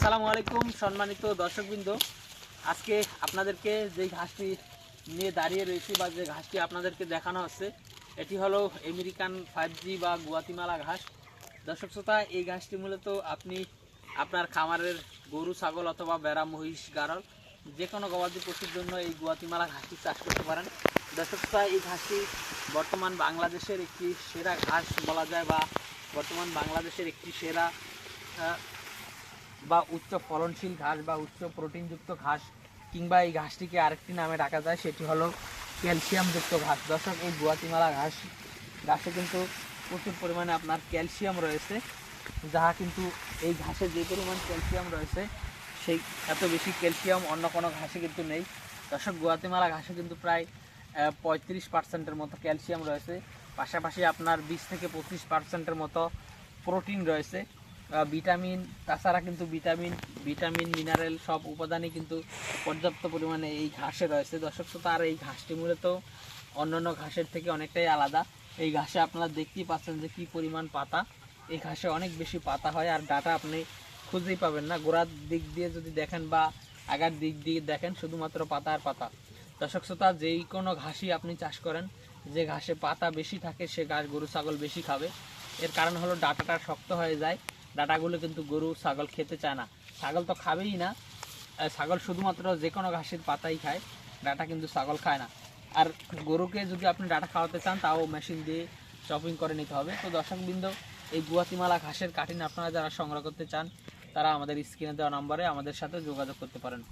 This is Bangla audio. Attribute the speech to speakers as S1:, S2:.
S1: আসসালামু আলাইকুম সম্মানিত দর্শকবৃন্দ। আজকে আপনাদেরকে যে ঘাসটি নিয়ে দাঁড়িয়ে রয়েছি বা যে ঘাসটি আপনাদেরকে দেখানো হচ্ছে, এটি হলো আমেরিকান ফাইভ বা গুয়াতিমালা ঘাস। দর্শক শ্রোতা, এই ঘাসটি মূলত আপনি আপনার খামারের গরু, ছাগল অথবা বেড়া মহিষ, গারল যে কোনো গবাদি পশুর জন্য এই গুয়াতিমালা ঘাসটি চাষ করতে পারেন। দর্শক শ্রোতা, এই ঘাসটি বর্তমান বাংলাদেশের একটি সেরা ঘাস বলা যায় বা বর্তমান বাংলাদেশের একটি সেরা বা উচ্চ ফলনশীল ঘাস বা উচ্চ প্রোটিনযুক্ত ঘাস কিংবা এই ঘাসটিকে আরেকটি নামে ডাকা যায়, সেটি হলো ক্যালসিয়ামযুক্ত ঘাস। দর্শক, এই গুয়াতিমালা ঘাস, ঘাসে কিন্তু প্রচুর পরিমাণে আপনার ক্যালসিয়াম রয়েছে, যাহা কিন্তু এই ঘাসে যে পরিমাণ ক্যালসিয়াম রয়েছে, সেই এত বেশি ক্যালসিয়াম অন্য কোনো ঘাসে কিন্তু নেই। দর্শক, গুয়াতিমালা ঘাসে কিন্তু প্রায় পঁয়ত্রিশ পার্সেন্টের মতো ক্যালসিয়াম রয়েছে। পাশাপাশি আপনার বিশ থেকে পঁচিশ পার্সেন্টের মতো প্রোটিন রয়েছে। ভিটামিন, তাছাড়া কিন্তু ভিটামিন ভিটামিন মিনারেল সব উপাদানই কিন্তু পর্যাপ্ত পরিমাণে এই ঘাসে রয়েছে। দর্শক শ্রোতা, আর এই ঘাসটি মূলত অন্যান্য ঘাসের থেকে অনেকটাই আলাদা। এই ঘাসে আপনারা দেখতেই পাচ্ছেন যে কি পরিমাণ পাতা। এই ঘাসে অনেক বেশি পাতা হয় আর ডাটা আপনি খুঁজেই পাবেন না। গোড়ার দিক দিয়ে যদি দেখেন বা আগার দিক দিয়ে দেখেন, শুধুমাত্র পাতা আর পাতা। দর্শক শ্রোতা, যেই কোনো ঘাসই আপনি চাষ করেন, যে ঘাসে পাতা বেশি থাকে, সে ঘাস গরু, ছাগল বেশি খাবে। এর কারণ হলো ডাটাটা শক্ত হয়ে যায়। ডাটাগুলো কিন্তু গরু, ছাগল খেতে চায় না। ছাগল তো খাবেই না। ছাগল শুধুমাত্র যে কোনো ঘাসের পাতাই খায়। ডাটা কিন্তু ছাগল খায় না। আর গরুকে যদি আপনি ডাটা খাওয়াতে চান, তাও মেশিন দিয়ে চপিং করে নিতে হবে। তো দর্শক দর্শকবৃন্দ, এই গুয়াতিমালা ঘাসের কাঠিন আপনারা যারা সংগ্রহ করতে চান, তারা আমাদের স্ক্রিনে দেওয়া নম্বরে আমাদের সাথে যোগাযোগ করতে পারেন।